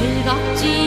즐겁지